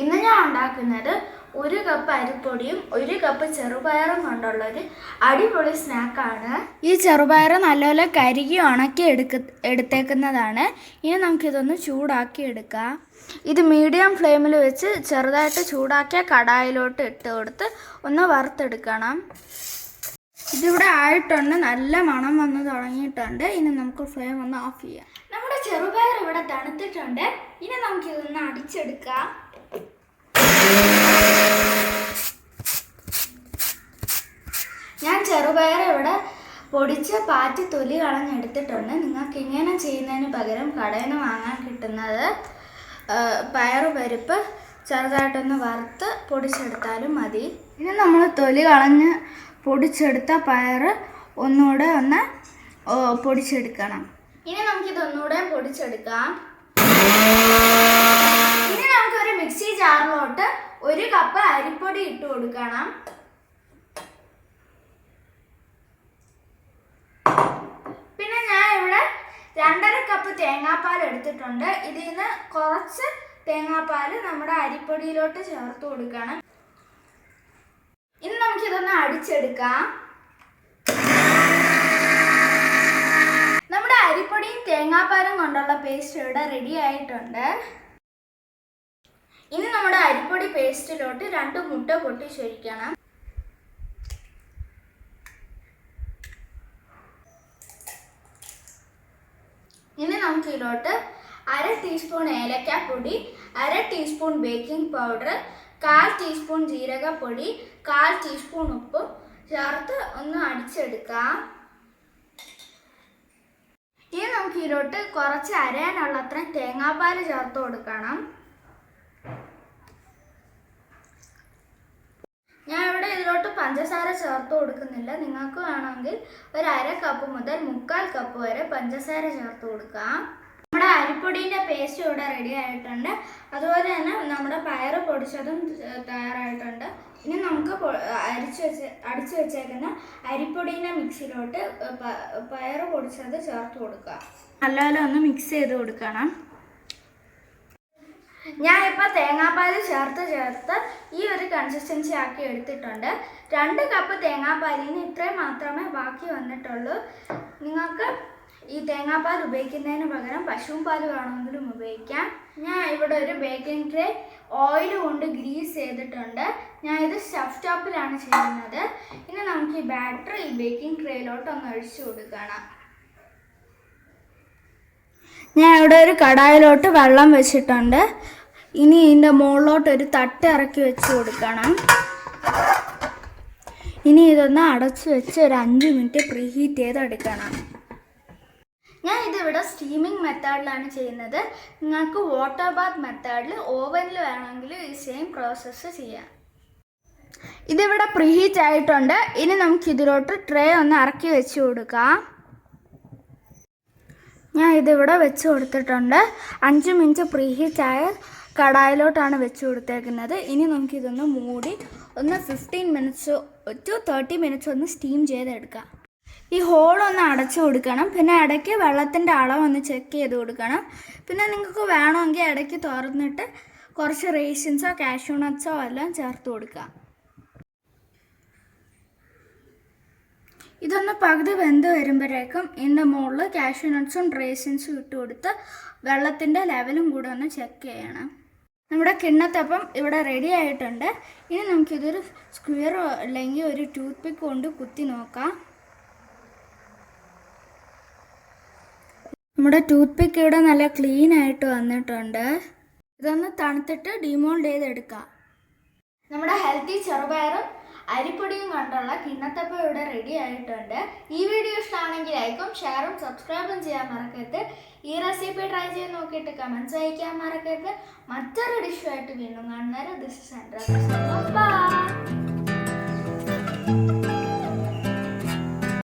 ഇന്ന് ഞാൻ ഉണ്ടാക്കുന്നത് ഒരു കപ്പ് അരിപ്പൊടിയും ഒരു കപ്പ് ചെറുപയറും കൊണ്ടുള്ള ഒരു അടിപൊളി സ്നാക്കാണ് ഈ ചെറുപയർ നല്ലപോലെ കരുകി ഉണക്കി എടുക്ക എടുത്തേക്കുന്നതാണ്. ഇനി നമുക്കിതൊന്ന് ചൂടാക്കി എടുക്കാം. ഇത് മീഡിയം ഫ്ലെയിമിൽ വെച്ച് ചെറുതായിട്ട് ചൂടാക്കിയ കടായിലോട്ട് ഇട്ട് കൊടുത്ത് ഒന്ന് വറുത്തെടുക്കണം. ഇതിവിടെ ആയിട്ടുണ്ട് നല്ല മണം വന്ന് തുടങ്ങിയിട്ടുണ്ട്. ഇനി നമുക്ക് ഫ്ലെയിം ഒന്ന് ഓഫ് ചെയ്യാം. ചെറുപയർ ഇവിടെ തണുത്തിട്ടുണ്ട്. ഇനി നമുക്ക് ഇതൊന്ന് അടിച്ചെടുക്കാം. ഞാൻ ചെറുപയർ ഇവിടെ പൊടിച്ച് പാറ്റി തൊലി കളഞ്ഞെടുത്തിട്ടുണ്ട്. നിങ്ങൾക്ക് ഇങ്ങനെ ചെയ്യുന്നതിന് പകരം കടയിൽ നിന്ന് വാങ്ങാൻ കിട്ടുന്നത് പയറ് പരിപ്പ് ചെറുതായിട്ടൊന്ന് വറുത്ത് പൊടിച്ചെടുത്താലും മതി. ഇനി നമ്മൾ തൊലി കളഞ്ഞ് പൊടിച്ചെടുത്ത പയറ് ഒന്നുകൂടെ ഒന്ന് പൊടിച്ചെടുക്കണം. ഇനി നമുക്ക് ഇതൊന്നുകൂടെ പൊടിച്ചെടുക്കാം. ഇനി നമുക്ക് ഒരു മിക്സി ജാറിലോട്ട് ഒരു കപ്പ് അരിപ്പൊടി ഇട്ട് കൊടുക്കണം. പിന്നെ ഞാൻ ഇവിടെ രണ്ടര കപ്പ് തേങ്ങാപ്പാൽ എടുത്തിട്ടുണ്ട്. ഇതിൽ നിന്ന് കുറച്ച് തേങ്ങാപ്പാൽ നമ്മുടെ അരിപ്പൊടിയിലോട്ട് ചേർത്ത് കൊടുക്കണം. ഇനി നമുക്കിതൊന്ന് അടിച്ചെടുക്കാം. തേങ്ങാപ്പാലും കൊണ്ടുള്ള പേസ്റ്റ് ഇവിടെ റെഡി ആയിട്ടുണ്ട്. ഇനി നമ്മുടെ അരിപ്പൊടി പേസ്റ്റിലോട്ട് രണ്ട് മുട്ട പൊട്ടി പൊട്ടിച്ചൊഴിക്കണം ഇനി നമുക്ക് ഇതിലോട്ട് അര ടീസ്പൂൺ ഏലക്കാപ്പൊടി അര ടീസ്പൂൺ ബേക്കിംഗ് പൗഡർ കാൽ ടീസ്പൂൺ ജീരകപ്പൊടി കാൽ ടീസ്പൂൺ ഉപ്പും ചേർത്ത് ഒന്ന് അടിച്ചെടുക്കാം. ഇനി നമുക്ക് ഇതിലോട്ട് കുറച്ച് അരയാനുള്ള അത്രയും തേങ്ങാപ്പാൽ ചേർത്ത് കൊടുക്കണം. ഞാൻ ഇവിടെ ഇതിലോട്ട് പഞ്ചസാര ചേർത്ത് കൊടുക്കുന്നില്ല. നിങ്ങൾക്ക് വേണമെങ്കിൽ ഒരു അര കപ്പ് മുതൽ മുക്കാൽ കപ്പ് വരെ പഞ്ചസാര ചേർത്ത് കൊടുക്കാം. അരിപ്പൊടിന്റെ പേസ്റ്റ് ഇവിടെ റെഡി ആയിട്ടുണ്ട്. അതുപോലെ തന്നെ നമ്മുടെ പയർ പൊടിച്ചതും തയ്യാറായിട്ടുണ്ട്. ഇനി നമുക്ക് അരിച്ച് വെച്ച് അടിച്ചു വെച്ചേക്കുന്ന അരിപ്പൊടീന്റെ മിക്സിയിലോട്ട് പയർ പൊടിച്ചത് ചേർത്ത് കൊടുക്കുക. നല്ലപോലെ ഒന്ന് മിക്സ് ചെയ്ത് കൊടുക്കണം. ഞാൻ ഇപ്പോൾ തേങ്ങാപ്പാൽ ചേർത്ത് ചേർത്ത് ഈ ഒരു കൺസിസ്റ്റൻസി ആക്കി എടുത്തിട്ടുണ്ട്. രണ്ട് കപ്പ് തേങ്ങാപ്പാലിന് ഇത്രയും മാത്രമേ ബാക്കി വന്നിട്ടുള്ളൂ. നിങ്ങൾക്ക് ഈ തേങ്ങാപ്പാൽ ഉപയോഗിക്കുന്നതിന് പകരം പശുവും പാൽ വേണമെങ്കിലും ഉപയോഗിക്കാം. ഞാൻ ഇവിടെ ഒരു ബേക്കിംഗ് ട്രേ ഓയിൽ കൊണ്ട് ഗ്രീസ് ചെയ്തിട്ടുണ്ട്. ഞാൻ ഇത് സ്റ്റഫ് ടോപ്പിലാണ് ചെയ്യുന്നത്. ഇനി നമുക്ക് ഈ ബാറ്റർ ഈ ബേക്കിംഗ് ട്രേയിലോട്ട് ഒന്ന് ഒഴിച്ചു കൊടുക്കണം. ഞാൻ ഇവിടെ ഒരു കടായിലോട്ട് വെള്ളം വെച്ചിട്ടുണ്ട്. ഇനി ഇതിന്റെ മുകളിലോട്ട് ഒരു തട്ട് ഇറക്കി വെച്ച് കൊടുക്കണം. ഇനി ഇതൊന്ന് അടച്ചു വെച്ച് ഒരു അഞ്ച് മിനിറ്റ് പ്രീഹീറ്റ് ചെയ്തെടുക്കണം. ഞാൻ ഇതിവിടെ സ്റ്റീമിങ് മെത്തേഡിലാണ് ചെയ്യുന്നത്. നിങ്ങൾക്ക് വാട്ടർ ബാത്ത് മെത്തേഡിൽ ഓവനിൽ വേണമെങ്കിൽ ഈ സെയിം പ്രോസസ്സ് ചെയ്യാം. ഇതിവിടെ പ്രീഹീറ്റ് ആയിട്ടുണ്ട്. ഇനി നമുക്ക് ഇതിലോട്ട് ട്രേ ഒന്ന് ഇറക്കി വെച്ച് കൊടുക്കാം. ഞാൻ ഇതിവിടെ വെച്ച് കൊടുത്തിട്ടുണ്ട്. അഞ്ച് മിനിറ്റ് പ്രീഹീറ്റ് ആയ കടായിലോട്ടാണ് വെച്ച് കൊടുത്തേക്കുന്നത്. ഇനി നമുക്കിതൊന്ന് മൂടി ഒന്ന് fifteen minutes to thirty minutes ഒന്ന് സ്റ്റീം ചെയ്തെടുക്കാം. ഈ ഹോളൊന്ന് അടച്ചു കൊടുക്കണം. പിന്നെ ഇടയ്ക്ക് വെള്ളത്തിന്റെ ഒന്ന് ചെക്ക് ചെയ്ത് കൊടുക്കണം. പിന്നെ നിങ്ങൾക്ക് വേണമെങ്കിൽ ഇടയ്ക്ക് തുറന്നിട്ട് കുറച്ച് റേഷൻസോ കാഷ്യൂ എല്ലാം ചേർത്ത് കൊടുക്കാം. ഇതൊന്ന് പകുതി വെന്ത് വരുമ്പോഴേക്കും ഇതിന്റെ മുകളിൽ കാഷ്യൂ റേസിൻസും ഇട്ട് കൊടുത്ത് വെള്ളത്തിന്റെ ലെവലും കൂടെ ഒന്ന് ചെക്ക് ചെയ്യണം. നമ്മുടെ കിണ്ണത്തപ്പം ഇവിടെ റെഡി ആയിട്ടുണ്ട്. ഇനി നമുക്കിതൊരു സ്ക്വയറോ അല്ലെങ്കിൽ ഒരു ടൂത്ത് പിക്ക് കൊണ്ട് കുത്തി നോക്കാം. നമ്മുടെ ടൂത്ത് പിക്ക് ഇവിടെ നല്ല ക്ലീൻ ആയിട്ട് വന്നിട്ടുണ്ട്. ഇതൊന്ന് തണുത്തിട്ട് ഡിമോൾഡ് ചെയ്തെടുക്കാം. നമ്മുടെ ഹെൽത്തി ചെറുപയറും അരിപ്പൊടിയും കൊണ്ടുള്ള കിണ്ണത്തപ്പം ഇവിടെ റെഡി ആയിട്ടുണ്ട്. ഈ വീഡിയോ ഇഷ്ടമാണെങ്കിൽ ലൈക്കും ഷെയറും സബ്സ്ക്രൈബും ചെയ്യാൻ മറക്കരുത്. ഈ റെസിപ്പി ട്രൈ ചെയ്ത് നോക്കിയിട്ട് കമൻസ് അയക്കാൻ മറക്കരുത്. മറ്റൊരു ഡിഷുമായിട്ട് വീണ്ടും കാണുന്നവരെ ദിസ് ഇസ് ബൈ